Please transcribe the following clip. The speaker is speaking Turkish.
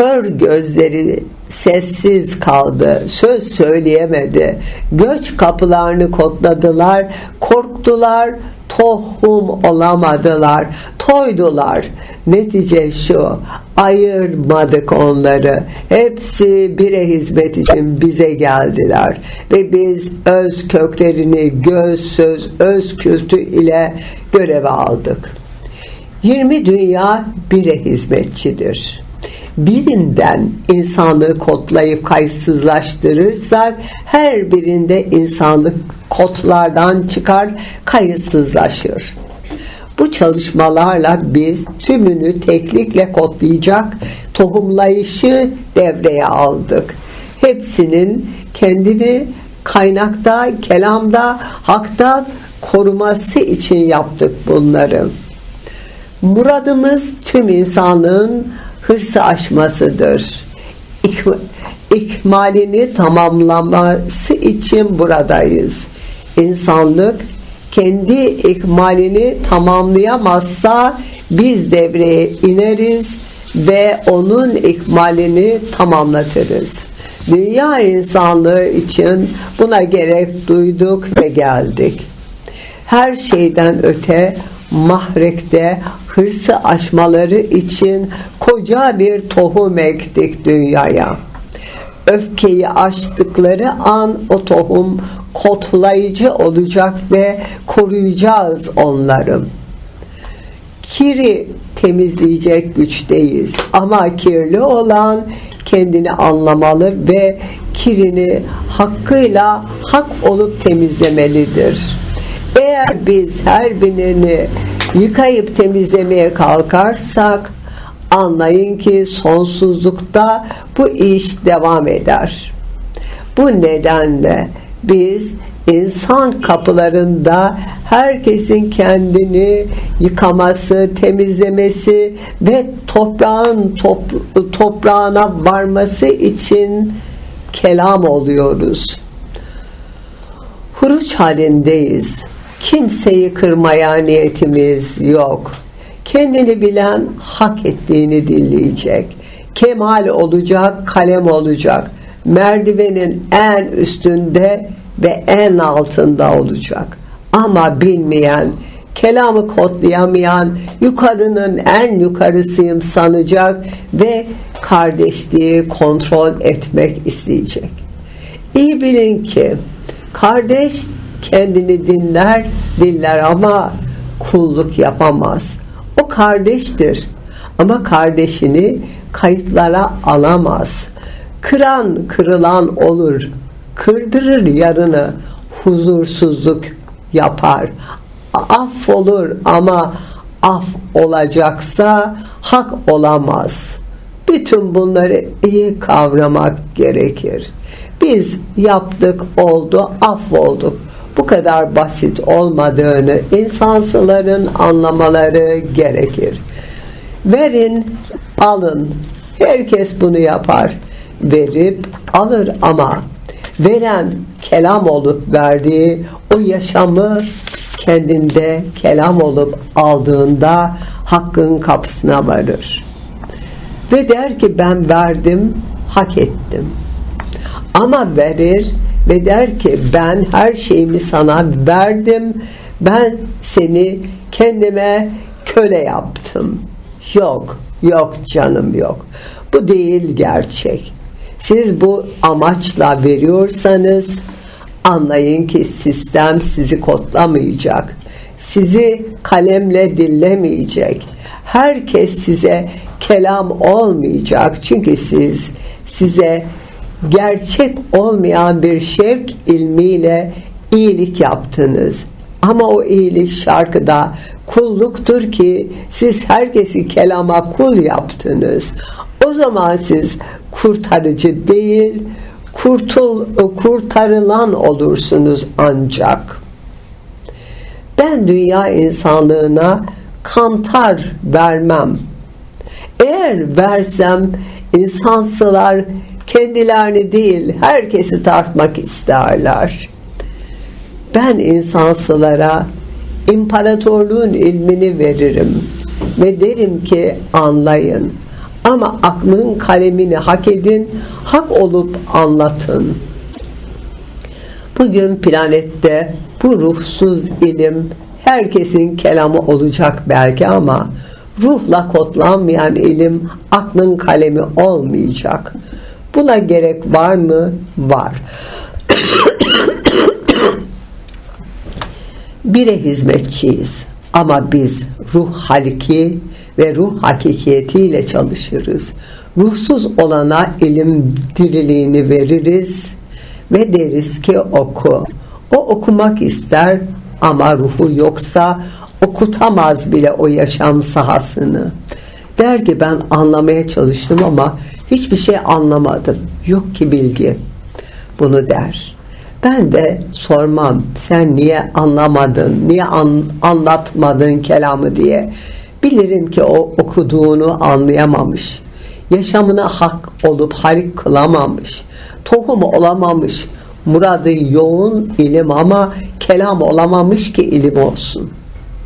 Kör gözleri sessiz kaldı, söz söyleyemedi. Göç kapılarını kodladılar, korktular, tohum olamadılar, toydular. Netice şu, ayırmadık onları. Hepsi bire hizmet için bize geldiler. Ve biz öz köklerini göz, söz, öz kültü ile göreve aldık. 20 dünya bire hizmetçidir. Birinden insanlığı kodlayıp kayıtsızlaştırırsak her birinde insanlık kodlardan çıkar, kayıtsızlaşır. Bu çalışmalarla biz tümünü teklikle kodlayacak tohumlayışı devreye aldık. Hepsinin kendini kaynakta, kelamda, hakta koruması için yaptık bunları. Muradımız tüm insanlığın hırsı aşmasıdır. İk, ikmalini tamamlaması için buradayız. İnsanlık kendi ikmalini tamamlayamazsa biz devreye ineriz ve onun ikmalini tamamlatırız. Dünya insanlığı için buna gerek duyduk ve geldik. Her şeyden öte mahrekte hırsı aşmaları için koca bir tohum ektik dünyaya. Öfkeyi aştıkları an o tohum kotlayıcı olacak ve koruyacağız onları. Kiri temizleyecek güçteyiz ama kirli olan kendini anlamalı ve kirini hakkıyla hak olup temizlemelidir. Eğer biz her birini yıkayıp temizlemeye kalkarsak anlayın ki sonsuzlukta bu iş devam eder. Bu nedenle biz insan kapılarında herkesin kendini yıkaması, temizlemesi ve toprağın top, toprağına varması için kelam oluyoruz. Huruç halindeyiz. Kimseyi kırmaya niyetimiz yok. Kendini bilen hak ettiğini dinleyecek. Kemal olacak, kalem olacak. Merdivenin en üstünde ve en altında olacak. Ama bilmeyen, kelamı kodlayamayan, yukarının en yukarısıyım sanacak ve kardeşliği kontrol etmek isteyecek. İyi bilin ki kardeş kendini dinler, dinler ama kulluk yapamaz. O kardeştir ama kardeşini kayıtlara alamaz. Kıran kırılan olur, kırdırır yarını, huzursuzluk yapar. Af olur ama af olacaksa hak olamaz. Bütün bunları iyi kavramak gerekir. Biz yaptık oldu, af olduk. Bu kadar basit olmadığını insansıların anlamaları gerekir. Verin, alın. Herkes bunu yapar. Verip alır ama veren kelam olup verdiği o yaşamı kendinde kelam olup aldığında hakkın kapısına varır. Ve der ki ben verdim, hak ettim. Ama verir ve der ki ben her şeyimi sana verdim. Ben seni kendime köle yaptım. Yok, yok canım yok. Bu değil gerçek. Siz bu amaçla veriyorsanız anlayın ki sistem sizi kodlamayacak. Sizi kalemle dillemeyecek. Herkes size kelam olmayacak. Çünkü siz size gerçek olmayan bir şevk ilmiyle iyilik yaptınız. Ama o iyilik şarkıda kulluktur ki siz herkesi kelama kul yaptınız. O zaman siz kurtarıcı değil, kurtul, kurtarılan olursunuz ancak. Ben dünya insanlığına kantar vermem. Eğer versem insansılar kendilerini değil herkesi tartmak isterler. Ben insansılara imparatorluğun ilmini veririm ve derim ki anlayın. Ama aklın kalemini hak edin, hak olup anlatın. Bugün planette bu ruhsuz ilim herkesin kelamı olacak belki ama ruhla kodlanmayan ilim aklın kalemi olmayacak. Buna gerek var mı? Var. Bire hizmetçiyiz ama biz ruh haliki ve ruh hakikiyetiyle çalışırız. Ruhsuz olana ilim diriliğini veririz ve deriz ki oku. O okumak ister ama ruhu yoksa okutamaz bile o yaşam sahasını. Der ki ben anlamaya çalıştım ama hiçbir şey anlamadım. Yok ki bilgi. Bunu der. Ben de sormam sen niye anlamadın, niye an, anlatmadın kelamı diye. Bilirim ki o okuduğunu anlayamamış. Yaşamına hak olup halik kılamamış. Tohum olamamış. Muradı yoğun ilim ama kelam olamamış ki ilim olsun.